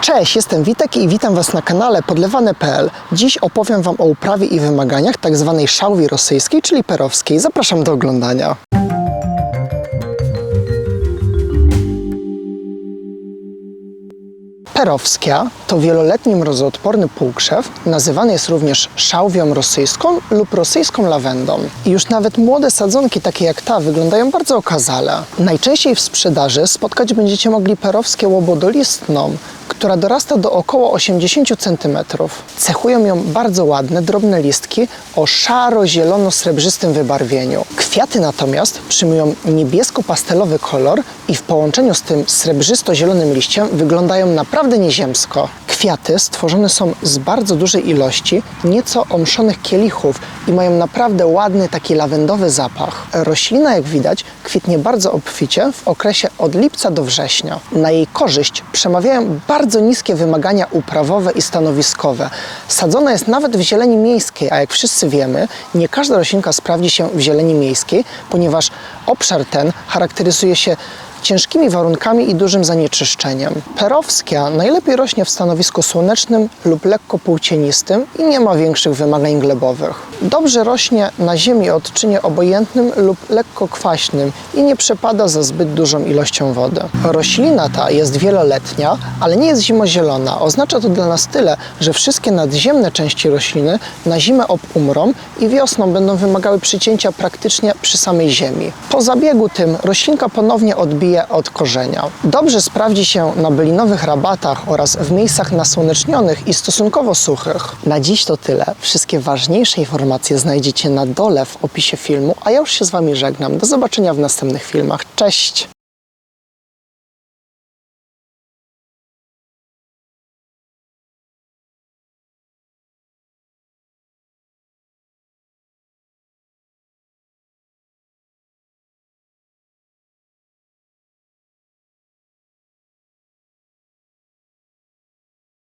Cześć, jestem Witek i witam Was na kanale podlewane.pl. Dziś opowiem Wam o uprawie i wymaganiach tzw. szałwi rosyjskiej, czyli perowskiej. Zapraszam do oglądania. Perowskia to wieloletni mrozoodporny półkrzew, nazywany jest również szałwią rosyjską lub rosyjską lawendą. I już nawet młode sadzonki, takie jak ta, wyglądają bardzo okazale. Najczęściej w sprzedaży spotkać będziecie mogli perowskie łobodolistną, która dorasta do około 80 cm. Cechują ją bardzo ładne, drobne listki o szaro-zielono-srebrzystym wybarwieniu. Kwiaty natomiast przyjmują niebiesko-pastelowy kolor i w połączeniu z tym srebrzysto-zielonym liściem wyglądają naprawdę nieziemsko. Kwiaty stworzone są z bardzo dużej ilości nieco omszonych kielichów i mają naprawdę ładny taki lawendowy zapach. Roślina, jak widać, kwitnie bardzo obficie w okresie od lipca do września. Na jej korzyść przemawiają bardzo niskie wymagania uprawowe i stanowiskowe. Sadzona jest nawet w zieleni miejskiej, a jak wszyscy wiemy, nie każda roślinka sprawdzi się w zieleni miejskiej, ponieważ obszar ten charakteryzuje się ciężkimi warunkami i dużym zanieczyszczeniem. Perowskia najlepiej rośnie w stanowisku słonecznym lub lekko półcienistym i nie ma większych wymagań glebowych. Dobrze rośnie na ziemi o odczynie obojętnym lub lekko kwaśnym i nie przepada za zbyt dużą ilością wody. Roślina ta jest wieloletnia, ale nie jest zimozielona. Oznacza to dla nas tyle, że wszystkie nadziemne części rośliny na zimę obumrą i wiosną będą wymagały przycięcia praktycznie przy samej ziemi. Po zabiegu tym roślinka ponownie odbije od korzenia. Dobrze sprawdzi się na bylinowych rabatach oraz w miejscach nasłonecznionych i stosunkowo suchych. Na dziś to tyle. Wszystkie ważniejsze informacje znajdziecie na dole w opisie filmu, a ja już się z Wami żegnam. Do zobaczenia w następnych filmach. Cześć!